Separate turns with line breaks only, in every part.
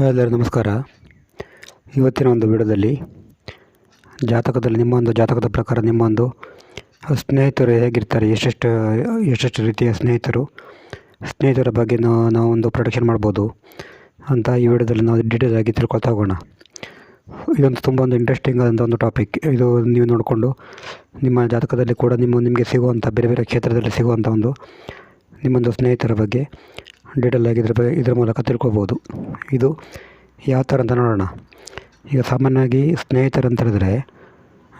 Hi ಎಲ್ಲರಿಗೂ ನಮಸ್ಕಾರ. ಇವತ್ತಿನ ಒಂದು ವಿಡಿಯೋದಲ್ಲಿ ಜಾತಕದಲ್ಲಿ ನಿಮ್ಮ ಒಂದು ಜಾತಕದ ಪ್ರಕಾರ ನಿಮ್ಮ ಒಂದು ಸ್ನೇಹಿತರು ಹೇಗಿರ್ತಾರೆ, ಎಷ್ಟೆಷ್ಟು ಎಷ್ಟೆಷ್ಟು ರೀತಿಯ ಸ್ನೇಹಿತರು, ಸ್ನೇಹಿತರ ಬಗ್ಗೆ ನಾವು ಒಂದು ಪ್ರೊಡಕ್ಷನ್ ಮಾಡ್ಬೋದು ಅಂತ ಈ ವಿಡಿಯೋದಲ್ಲಿ ನಾವು ಡೀಟೇಲ್ ಆಗಿ ತಿಳ್ಕೊಳ್ತಾ ಹೋಗೋಣ. ಇದೊಂದು ತುಂಬ ಒಂದು ಇಂಟ್ರೆಸ್ಟಿಂಗ್ ಆದಂಥ ಒಂದು ಟಾಪಿಕ್ ಇದು ನೀವು ನೋಡಿಕೊಂಡು ನಿಮ್ಮ ಜಾತಕದಲ್ಲಿ ಕೂಡ ನಿಮ್ಮ, ನಿಮಗೆ ಸಿಗುವಂಥ ಬೇರೆ ಬೇರೆ ಕ್ಷೇತ್ರದಲ್ಲಿ ಸಿಗುವಂಥ ಒಂದು ನಿಮ್ಮೊಂದು ಸ್ನೇಹಿತರ ಬಗ್ಗೆ ಡೀಟೇಲ್ ಆಗಿ ಇದ್ರ ಬಗ್ಗೆ ಇದ್ರ ಮೂಲಕ ತಿಳ್ಕೊಬೋದು. ಇದು ಯಾವ ಥರ ಅಂತ ನೋಡೋಣ. ಈಗ ಸಾಮಾನ್ಯವಾಗಿ ಸ್ನೇಹಿತರು ಅಂತ ಹೇಳಿದ್ರೆ,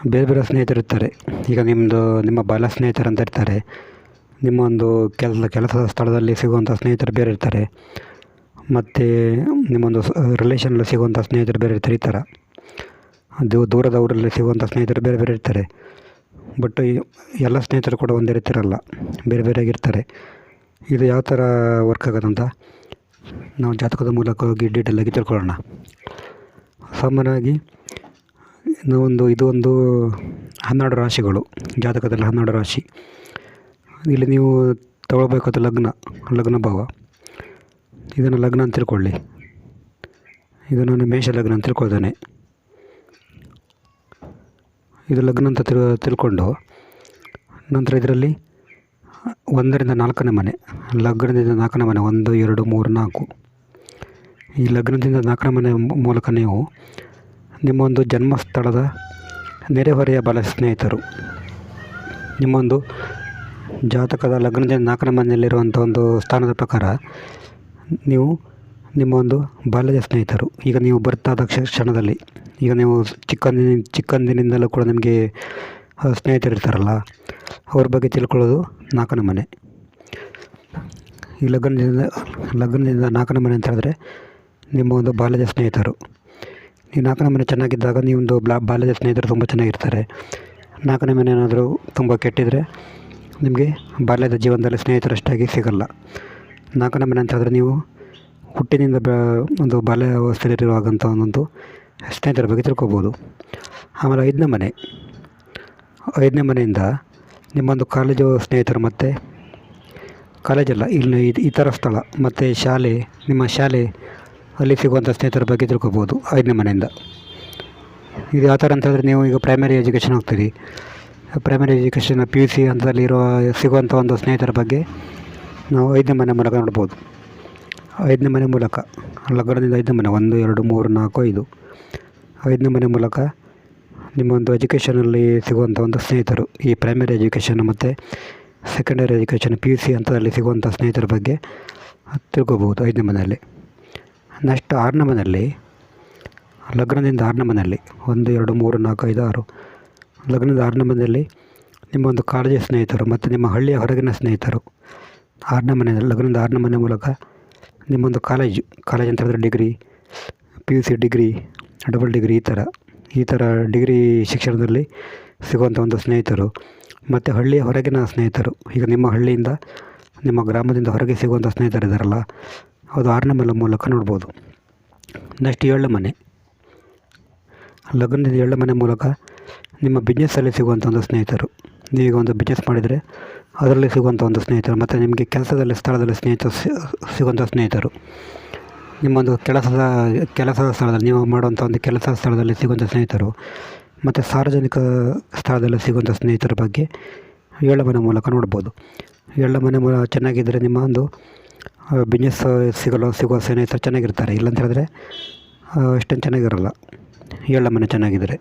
ಬೇರೆ ಬೇರೆ ಸ್ನೇಹಿತರು ಇರ್ತಾರೆ. ಈಗ ನಿಮ್ಮದು ನಿಮ್ಮ ಬಾಲ್ಯ ಸ್ನೇಹಿತರು ಅಂತ ಇರ್ತಾರೆ. ನಿಮ್ಮ ಒಂದು ಕೆಲಸ ಕೆಲಸದ ಸ್ಥಳದಲ್ಲಿ ಸಿಗುವಂಥ ಸ್ನೇಹಿತರು ಬೇರೆ ಇರ್ತಾರೆ. ಮತ್ತು ನಿಮ್ಮೊಂದು ರಿಲೇಷನಲ್ಲಿ ಸಿಗುವಂಥ ಸ್ನೇಹಿತರು ಬೇರೆ ಇರ್ತಾರೆ ಈ ಥರ. ಅದು ದೂರದ ಊರಲ್ಲಿ ಸಿಗುವಂಥ ಸ್ನೇಹಿತರು ಬೇರೆ ಬೇರೆ ಇರ್ತಾರೆ. ಬಟ್ ಎಲ್ಲ ಸ್ನೇಹಿತರು ಕೂಡ ಒಂದೇ ರೀತಿ ಇರಲ್ಲ ಬೇರೆ ಬೇರೆಯಾಗಿರ್ತಾರೆ ಇದು ಯಾವ ಥರ ವರ್ಕ್ ಆಗೋದಂತ ನಾವು ಜಾತಕದ ಮೂಲಕ ಹೋಗಿ ಡೀಟೇಲಾಗಿ ತಿಳ್ಕೊಳ್ಳೋಣ. ಸಾಮಾನ್ಯವಾಗಿ ಒಂದು, ಇದು ಒಂದು ಹನ್ನೆರಡು ರಾಶಿಗಳು, ಜಾತಕದಲ್ಲಿ ಹನ್ನೆರಡು ರಾಶಿ. ಇಲ್ಲಿ ನೀವು ತಗೊಳ್ಬೇಕಾದ ಲಗ್ನ ಲಗ್ನ ಭಾವ. ಇದನ್ನು ಲಗ್ನ ಅಂತ ತಿಳ್ಕೊಳ್ಳಿ. ಇದು ನಾನು ಮೇಷ ಲಗ್ನ ಅಂತ ತಿಳ್ಕೊಳ್ತೇನೆ. ಇದು ಲಗ್ನ ಅಂತ ತಿಳ್, ತಿಳ್ಕೊಂಡು ನಂತರ ಇದರಲ್ಲಿ ಒಂದರಿಂದ ನಾಲ್ಕನೇ ಮನೆ, ಲಗ್ನದಿಂದ ನಾಲ್ಕನೇ ಮನೆ, ಒಂದು, ಎರಡು, ಮೂರು, ನಾಲ್ಕು. ಈ ಲಗ್ನದಿಂದ ನಾಲ್ಕನೇ ಮನೆ ಮೂಲಕ ನೀವು ನಿಮ್ಮೊಂದು ಜನ್ಮಸ್ಥಳದ ನೆರೆಹೊರೆಯ ಬಲ ಸ್ನೇಹಿತರು. ನಿಮ್ಮೊಂದು ಜಾತಕದ ಲಗ್ನದಿಂದ ನಾಲ್ಕನೇ ಮನೆಯಲ್ಲಿರುವಂಥ ಒಂದು ಸ್ಥಾನದ ಪ್ರಕಾರ ನೀವು ನಿಮ್ಮ ಒಂದು ಬಾಲ್ಯದ ಸ್ನೇಹಿತರು. ಈಗ ನೀವು ಬರ್ತಾದ ಕ್ಷಣದಲ್ಲಿ, ಈಗ ನೀವು ಚಿಕ್ಕಂದಿನ, ಚಿಕ್ಕಂದಿನಿಂದಲೂ ಕೂಡ ನಿಮಗೆ ಸ್ನೇಹಿತರು ಇರ್ತಾರಲ್ಲ, ಅವ್ರ ಬಗ್ಗೆ ತಿಳ್ಕೊಳ್ಳೋದು ನಾಲ್ಕನೇ ಮನೆ. ಈ ಲಗ್ನದಿಂದ ಲಗ್ನದಿಂದ ನಾಲ್ಕನೇ ಮನೆ ಅಂತ ಹೇಳಿದ್ರೆ ನಿಮ್ಮ ಒಂದು ಬಾಲ್ಯದ ಸ್ನೇಹಿತರು. ನೀವು ನಾಲ್ಕನೇ ಮನೆ ಚೆನ್ನಾಗಿದ್ದಾಗ ನೀವೊಂದು ಬ್ಲಾ, ಬಾಲ್ಯದ ಸ್ನೇಹಿತರು ತುಂಬ ಚೆನ್ನಾಗಿರ್ತಾರೆ. ನಾಲ್ಕನೇ ಮನೆ ಏನಾದರೂ ತುಂಬ ಕೆಟ್ಟಿದ್ದರೆ ನಿಮಗೆ ಬಾಲ್ಯದ ಜೀವನದಲ್ಲಿ ಸ್ನೇಹಿತರಷ್ಟಾಗಿ ಸಿಗಲ್ಲ. ನಾಲ್ಕನೇ ಮನೆ ಅಂತ ಹೇಳಿದ್ರೆ ನೀವು ಹುಟ್ಟಿನಿಂದ ಬ, ಒಂದು ಬಾಲ್ಯ ಅವಸ್ಥೆಯಲ್ಲಿರುವಾಗಂಥ ಒಂದೊಂದು ಸ್ನೇಹಿತರ ಬಗ್ಗೆ ತಿಳ್ಕೊಬೋದು. ಆಮೇಲೆ ಐದನೇ ಮನೆ. ಐದನೇ ಮನೆಯಿಂದ ನಿಮ್ಮೊಂದು ಕಾಲೇಜು ಸ್ನೇಹಿತರು ಮತ್ತು ಕಾಲೇಜಲ್ಲ ಇಲ್ಲಿ ಈ ಥರ ಸ್ಥಳ ಮತ್ತು ಶಾಲೆ, ನಿಮ್ಮ ಶಾಲೆ ಅಲ್ಲಿ ಸಿಗುವಂಥ ಸ್ನೇಹಿತರ ಬಗ್ಗೆ ತಿಳ್ಕೊಬೋದು ಐದನೇ ಮನೆಯಿಂದ. ಇದು ಯಾವ ಥರ ಅಂತ ಹೇಳಿದ್ರೆ ನೀವು ಈಗ ಪ್ರೈಮರಿ ಎಜುಕೇಷನ್ ಹೋಗ್ತೀರಿ. Primary education P U C ಹಂತದಲ್ಲಿರುವ ಸಿಗುವಂಥ ಒಂದು ಸ್ನೇಹಿತರ ಬಗ್ಗೆ ನಾವು ಐದನೇ ಮನೆ ಮೂಲಕ ನೋಡ್ಬೋದು. ಐದನೇ ಮನೆ ಮೂಲಕ ಲಗ್ನದಿಂದ ಐದನೇ ಮನೆ, ಒಂದು, ಎರಡು, ಮೂರು, ನಾಲ್ಕು, ಐದು. ಐದನೇ ಮನೆ ಮೂಲಕ ನಿಮ್ಮೊಂದು ಎಜುಕೇಷನಲ್ಲಿ ಸಿಗುವಂಥ ಒಂದು ಸ್ನೇಹಿತರು, ಈ ಪ್ರೈಮರಿ ಎಜುಕೇಷನ್ ಮತ್ತು secondary education P U C ಹಂತದಲ್ಲಿ ಸಿಗುವಂಥ ಸ್ನೇಹಿತರ ಬಗ್ಗೆ ತಿಳ್ಕೊಬೋದು ಐದನೇ ಮನೆಯಲ್ಲಿ. ನೆಕ್ಸ್ಟ್ ಆರನೇ ಮನೆಯಲ್ಲಿ, ಲಗ್ನದಿಂದ ಆರನೇ ಮನೆಯಲ್ಲಿ, ಒಂದು, ಎರಡು, ಮೂರು, ನಾಲ್ಕು, ಐದು, ಆರು. ಲಗ್ನದ ಆರನೇ ಮನೆಯಲ್ಲಿ ನಿಮ್ಮ ಒಂದು ಕಾಲೇಜಿನ ಸ್ನೇಹಿತರು ಮತ್ತು ನಿಮ್ಮ ಹಳ್ಳಿಯ ಹೊರಗಿನ ಸ್ನೇಹಿತರು. ಆರನೇ ಮನೆ ಲಗ್ನದ ಆರನೇ ಮನೆ ಮೂಲಕ ನಿಮ್ಮೊಂದು ಕಾಲೇಜು, ಕಾಲೇಜ್ ಅಂತ ಹೇಳಿದ್ರೆ degree P U C degree double degree ಈ ಥರ ಈ ಥರ ಡಿಗ್ರಿ ಶಿಕ್ಷಣದಲ್ಲಿ ಸಿಗುವಂಥ ಒಂದು ಸ್ನೇಹಿತರು, ಮತ್ತು ಹಳ್ಳಿಯ ಹೊರಗಿನ ಸ್ನೇಹಿತರು, ಈಗ ನಿಮ್ಮ ಹಳ್ಳಿಯಿಂದ ನಿಮ್ಮ ಗ್ರಾಮದಿಂದ ಹೊರಗೆ ಸಿಗುವಂಥ ಸ್ನೇಹಿತರು ಇದ್ದಾರಲ್ಲ, ಅದು ಆರನೇ ಮನೆ ಮೂಲಕ ನೋಡ್ಬೋದು. ನೆಕ್ಸ್ಟ್ ಏಳನೇ ಮನೆ. ಲಗ್ನದಿಂದ ಏಳನೇ ಮನೆ ಮೂಲಕ ನಿಮ್ಮ ಬಿಸ್ನೆಸ್ಸಲ್ಲಿ ಸಿಗುವಂಥ ಒಂದು ಸ್ನೇಹಿತರು. ನೀವೀಗ ಒಂದು ಬಿಸ್ನೆಸ್ ಮಾಡಿದರೆ ಅದರಲ್ಲಿ ಸಿಗುವಂಥ ಒಂದು ಸ್ನೇಹಿತರು, ಮತ್ತು ನಿಮಗೆ ಕೆಲಸದಲ್ಲಿ, ಸ್ಥಳದಲ್ಲಿ ಸ್ನೇಹಿತರು ಸಿಗುವಂಥ ಸ್ನೇಹಿತರು. ನಿಮ್ಮೊಂದು ಕೆಲಸದ ಕೆಲಸದ ಸ್ಥಳದಲ್ಲಿ, ನೀವು ಮಾಡುವಂಥ ಒಂದು ಕೆಲಸದ ಸ್ಥಳದಲ್ಲಿ ಸಿಗುವಂಥ ಸ್ನೇಹಿತರು ಮತ್ತು ಸಾರ್ವಜನಿಕ ಸ್ಥಳದಲ್ಲಿ ಸಿಗುವಂಥ ಸ್ನೇಹಿತರ ಬಗ್ಗೆ ಏಳಮನೆ ಮೂಲಕ ನೋಡ್ಬೋದು. ಎಳ್ಳ ಮನೆ ಮೂಲ ಚೆನ್ನಾಗಿದ್ದರೆ ನಿಮ್ಮ ಒಂದು ಬಿಸ್ನೆಸ್ ಸಿಗಲು, ಸಿಗುವ ಸ್ನೇಹಿತರು ಚೆನ್ನಾಗಿರ್ತಾರೆ. ಇಲ್ಲಂತ ಹೇಳಿದ್ರೆ ಅಷ್ಟೊಂದು ಚೆನ್ನಾಗಿರಲ್ಲ. ಎಳ್ಳ ಮನೆ ಚೆನ್ನಾಗಿದ್ದರೆ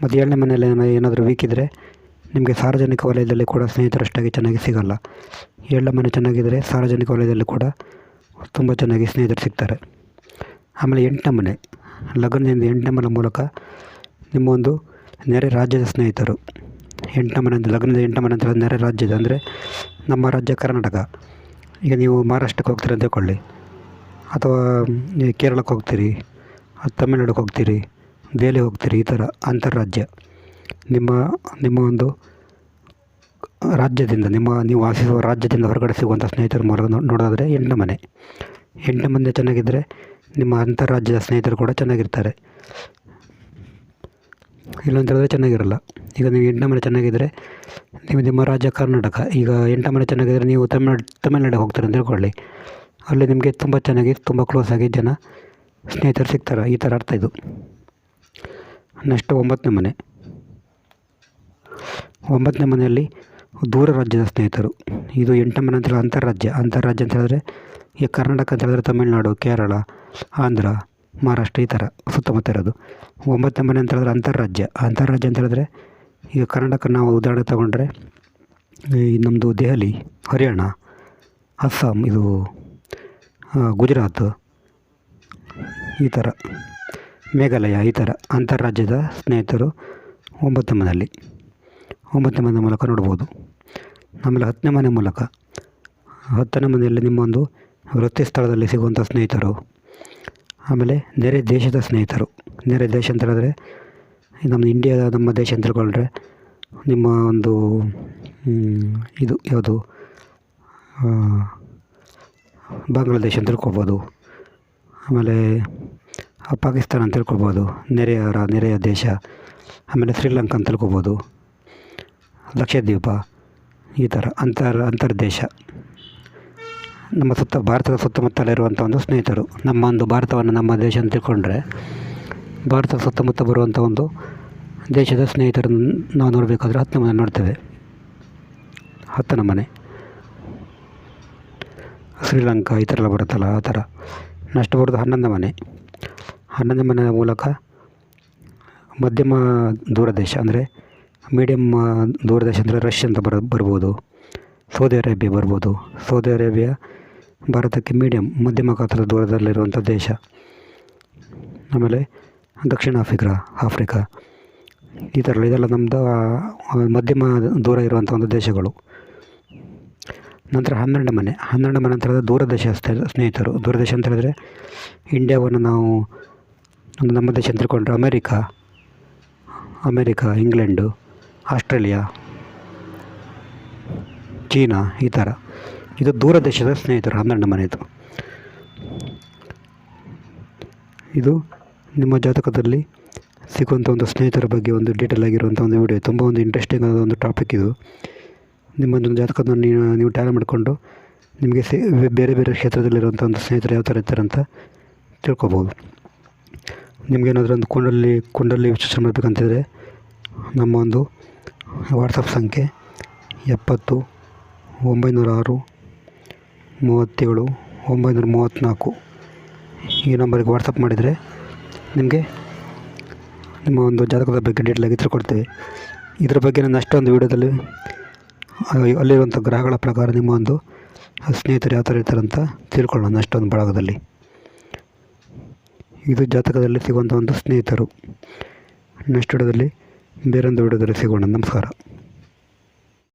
ಮತ್ತು ಏಳನೇ ಮನೆಯಲ್ಲಿ ಏನಾದರೂ ವೀಕ್ ಇದ್ದರೆ ನಿಮಗೆ ಸಾರ್ವಜನಿಕ ವಲಯದಲ್ಲಿ ಕೂಡ ಸ್ನೇಹಿತರಷ್ಟಾಗಿ ಚೆನ್ನಾಗಿ ಸಿಗಲ್ಲ. ಏಳನೇ ಮನೆ ಚೆನ್ನಾಗಿದ್ದರೆ ಸಾರ್ವಜನಿಕ ವಲಯದಲ್ಲಿ ಕೂಡ ತುಂಬ ಚೆನ್ನಾಗಿ ಸ್ನೇಹಿತರು ಸಿಗ್ತಾರೆ. ಆಮೇಲೆ ಎಂಟನೇ ಮನೆ ಲಗ್ನದಿಂದ ಎಂಟನೇ ಮನೆ ಮೂಲಕ ನಿಮ್ಮ ಒಂದು ನೆರೆ ರಾಜ್ಯದ ಸ್ನೇಹಿತರು. ಎಂಟನೇ ಮನೆ ಅಂದರೆ ಲಗ್ನದ ಎಂಟನೇ ಮನೆ ಅಂತ ನೆರೆ ರಾಜ್ಯದ ಅಂದರೆ ನಮ್ಮ ರಾಜ್ಯ ಕರ್ನಾಟಕ. ಈಗ ನೀವು ಮಹಾರಾಷ್ಟ್ರಕ್ಕೆ ಹೋಗ್ತೀರಿ ಅಂತ ಹೇಳ್ಕೊಳ್ಳಿ. ಅಥವಾ ನೀವು ಕೇರಳಕ್ಕೆ ಹೋಗ್ತೀರಿ ತಮಿಳ್ನಾಡಿಗೆ ಹೋಗ್ತೀರಿ ದೆಹಲಿ ಹೋಗ್ತೀರಿ, ಈ ಥರ ಅಂತಾರಾಜ್ಯ ನಿಮ್ಮ ನಿಮ್ಮ ಒಂದು ರಾಜ್ಯದಿಂದ, ನಿಮ್ಮ, ನೀವು ವಾಸಿಸುವ ರಾಜ್ಯದಿಂದ ಹೊರಗಡೆ ಸಿಗುವಂಥ ಸ್ನೇಹಿತರ ಮೂಲಕ ನೋಡೋದಾದರೆ ಎಂಟು ಮನೆ. ಎಂಟು ಮನೆ ಚೆನ್ನಾಗಿದ್ದರೆ ನಿಮ್ಮ ಅಂತಾರಾಜ್ಯದ ಸ್ನೇಹಿತರು ಕೂಡ ಚೆನ್ನಾಗಿರ್ತಾರೆ. ಇಲ್ಲಂತ ಹೇಳಿದ್ರೆ ಚೆನ್ನಾಗಿರಲ್ಲ. ಈಗ ನೀವು ಎಂಟನೇ ಮನೆ ಚೆನ್ನಾಗಿದ್ದರೆ ನೀವು ನಿಮ್ಮ ರಾಜ್ಯ ಕರ್ನಾಟಕ. ಈಗ ಎಂಟನೇ ಮನೆ ಚೆನ್ನಾಗಿದ್ದರೆ ನೀವು ತಮಿಳ್ನಾಡು ತಮಿಳ್ನಾಡಿಗೆ ಹೋಗ್ತಾರೆ ಅಂತ ತಿಳ್ಕೊಳ್ಳಿ. ಅಲ್ಲಿ ನಿಮಗೆ ತುಂಬ ಚೆನ್ನಾಗಿ, ತುಂಬ ಕ್ಲೋಸ್ ಆಗಿ ಜನ, ಸ್ನೇಹಿತರು ಸಿಗ್ತಾರೆ. ಈ ಥರ ಅರ್ಥ ಇದು. ನೆಕ್ಸ್ಟ್ ಒಂಬತ್ತನೇ ಮನೆ. ಒಂಬತ್ತನೇ ಮನೆಯಲ್ಲಿ ದೂರ ರಾಜ್ಯದ ಸ್ನೇಹಿತರು. ಇದು ಎಂಟು ಮನೆ ಅಂತ ಹೇಳಿದ್ರೆ ಅಂತಾರಾಜ್ಯ ಅಂತಾರಾಜ್ಯ ಅಂತ ಹೇಳಿದ್ರೆ ಈಗ ಕರ್ನಾಟಕ ಅಂತ ಹೇಳಿದ್ರೆ ತಮಿಳುನಾಡು, ಕೇರಳ, ಆಂಧ್ರ, ಮಹಾರಾಷ್ಟ್ರ ಈ ಥರ ಸುತ್ತಮುತ್ತ ಇರೋದು. ಒಂಬತ್ತನೇ ಮನೆ ಅಂತ ಹೇಳಿದ್ರೆ ಅಂತಾರಾಜ್ಯ ಅಂತಾರಾಜ್ಯ ಅಂತ ಹೇಳಿದ್ರೆ, ಈಗ ಕರ್ನಾಟಕ ನಾವು ಉದಾಹರಣೆ ತಗೊಂಡ್ರೆ ನಮ್ಮದು ದೆಹಲಿ, ಹರಿಯಾಣ, ಅಸ್ಸಾಂ, ಇದು ಗುಜರಾತ್ ಈ ಥರ, ಮೇಘಾಲಯ ಈ ಥರ ಅಂತಾರಾಜ್ಯದ ಸ್ನೇಹಿತರು ಮನೆಯಲ್ಲಿ ಒಂಬತ್ತನೇ ಮನೆ ಮೂಲಕ ನೋಡ್ಬೋದು. ಆಮೇಲೆ ಹತ್ತನೇ ಮನೆ ಮೂಲಕ, ಹತ್ತನೇ ಮನೆಯಲ್ಲಿ ನಿಮ್ಮ ಒಂದು ವೃತ್ತಿ ಸ್ಥಳದಲ್ಲಿ ಸಿಗುವಂಥ ಸ್ನೇಹಿತರು, ಆಮೇಲೆ ನೆರೆ ದೇಶದ ಸ್ನೇಹಿತರು. ನೆರೆ ದೇಶ ಅಂತ ಹೇಳಿದ್ರೆ, ನಮ್ಮ ಇಂಡಿಯಾದ ನಮ್ಮ ದೇಶ ಅಂತ ತಿಳ್ಕೊಂಡ್ರೆ, ನಿಮ್ಮ ಒಂದು ಇದು ಯಾವುದು ಬಾಂಗ್ಲಾದೇಶ ಅಂತ ತಿಳ್ಕೊಬೋದು. ಆಮೇಲೆ, ಪಾಕಿಸ್ತಾನ ಅಂತ ತಿಳ್ಕೊಬೋದು. ನೆರೆಯವರ ನೆರೆಯ ದೇಶ. ಆಮೇಲೆ ಶ್ರೀಲಂಕಾ ಅಂತ ತಿಳ್ಕೊಬೋದು. ಲಕ್ಷದ್ವೀಪ, ಈ ಥರ ಅಂತರ್, ಅಂತರ್ದೇಶ. ನಮ್ಮ ಸುತ್ತ, ಭಾರತದ ಸುತ್ತಮುತ್ತಲಿರುವಂಥ ಒಂದು ಸ್ನೇಹಿತರು. ನಮ್ಮ ಒಂದು ಭಾರತವನ್ನು ನಮ್ಮ ದೇಶ ಅಂತ ತಿಳ್ಕೊಂಡ್ರೆ, ಭಾರತದ ಸುತ್ತಮುತ್ತ ಬರುವಂಥ ಒಂದು ದೇಶದ ಸ್ನೇಹಿತರನ್ನು ನಾವು ನೋಡಬೇಕಾದ್ರೆ ಹತ್ತು ಮನೆ ನೋಡ್ತೇವೆ. ಹತ್ತನೇ ಮನೆ. ಶ್ರೀಲಂಕಾ, ಈ ಥರ ಎಲ್ಲ ಬರುತ್ತಲ್ಲ, ಆ ಥರ. ನೆಕ್ಸ್ಟ್ ಬರೋದು ಹನ್ನೊಂದು ಮನೆ. ಹನ್ನೊಂದು ಮನೆಯ ಮೂಲಕ ಮಧ್ಯಮ ದೂರ ದೇಶ ಅಂದರೆ ಮೀಡಿಯಮ್ ದೂರದರ್ಶನ ಅಂದರೆ ರಷ್ಯಾ ಅಂತ ಬರ, ಬರ್ಬೋದು. ಸೌದಿ ಅರೇಬಿಯಾ ಬರ್ಬೋದು. ಸೌದಿ ಅರೇಬಿಯಾ ಭಾರತಕ್ಕೆ ಮೀಡಿಯಮ್ ಮಧ್ಯಮ ಗಾತ್ರದ ದೂರದಲ್ಲಿರುವಂಥ ದೇಶ. ಆಮೇಲೆ ದಕ್ಷಿಣ ಆಫ್ರಿಕಾ ಆಫ್ರಿಕಾ. ಈ ಥರ ಇದೆಲ್ಲ ನಮ್ಮದು ಮಧ್ಯಮ ದೂರ ಇರುವಂಥ ಒಂದು ದೇಶಗಳು. ನಂತರ ಹನ್ನೆರಡು ಮನೆ. ಹನ್ನೆರಡು ಮನೆ ಅಂತ ಹೇಳಿದ್ರೆ ದೂರದೇಶ ಸ್ನೇಹಿತರು. ದೂರದೇಶ ಅಂತ ಹೇಳಿದ್ರೆ ಇಂಡಿಯಾವನ್ನು ನಾವು ನಮ್ಮ ದೇಶ ಅಂತ ತಿಳ್ಕೊಂಡ್ರೆ America. America, England. Australia, China ಈ ಥರ. ಇದು ದೂರ ದೇಶದ ಸ್ನೇಹಿತರು, ಹನ್ನೆರಡು ಮನೆಯದು. ಇದು ನಿಮ್ಮ ಜಾತಕದಲ್ಲಿ ಸಿಗುವಂಥ ಒಂದು ಸ್ನೇಹಿತರ ಬಗ್ಗೆ ಒಂದು ಡೀಟೇಲ್ ಆಗಿರುವಂಥ ಒಂದು ವಿಡಿಯೋ ತುಂಬ ಒಂದು ಇಂಟ್ರೆಸ್ಟಿಂಗ್ ಆದ ಒಂದು ಟಾಪಿಕ್ ಇದು. ನಿಮ್ಮ ಒಂದು ಜಾತಕವನ್ನು ನೀವು ನೀವು ಟ್ಯಾಲ ಮಾಡಿಕೊಂಡು ನಿಮಗೆ ಸಿ, ಬೇರೆ ಬೇರೆ ಕ್ಷೇತ್ರದಲ್ಲಿರುವಂಥ ಒಂದು ಸ್ನೇಹಿತರು ಯಾವ ಥರ ಇರ್ತಾರೆ ಅಂತ ತಿಳ್ಕೊಬೋದು. ನಿಮಗೇನಾದರೂ ಒಂದು ಕುಂಡಲಿ ಕುಂಡಲಿ ವಿಶ್ಲೇಷಣೆ ಮಾಡಬೇಕಂತಿದ್ರೆ ನಮ್ಮ ಒಂದು ವಾಟ್ಸಪ್ ಸಂಖ್ಯೆ ಎಪ್ಪತ್ತು ಒಂಬೈನೂರ ಆರು ಮೂವತ್ತೇಳು, ಒಂಬೈನೂರ ಮೂವತ್ತ್ನಾಲ್ಕು. ಈ ನಂಬರಿಗೆ ವಾಟ್ಸಪ್ ಮಾಡಿದರೆ ನಿಮಗೆ ನಿಮ್ಮ ಒಂದು ಜಾತಕದ ಬಗ್ಗೆ ಡೀಟೇಲಾಗಿ ತಿಳ್ಕೊಡ್ತೇವೆ. ಇದ್ರ ಬಗ್ಗೆ ನಾನು ಅಷ್ಟೊಂದು ವೀಡಿಯೋದಲ್ಲಿ ಅಲ್ಲಿರುವಂಥ ಗ್ರಹಗಳ ಪ್ರಕಾರ ನಿಮ್ಮ ಒಂದು ಸ್ನೇಹಿತರು ಯಾವ ಥರ ಇರ್ತಾರೆ ಅಂತ ತಿಳ್ಕೊಳ್ಳೋಣ ಅಷ್ಟೊಂದು ಭಾಗದಲ್ಲಿ ಇದು ಜಾತಕದಲ್ಲಿ ಸಿಗುವಂಥ ಒಂದು ಸ್ನೇಹಿತರು. ನೆಕ್ಸ್ಟ್ ವಿಡಿಯೋದಲ್ಲಿ ಬೇರೊಂದು ವಿಡಿಯೋದಲ್ಲಿ ಸಿಗೋಣ. ನಮಸ್ಕಾರ.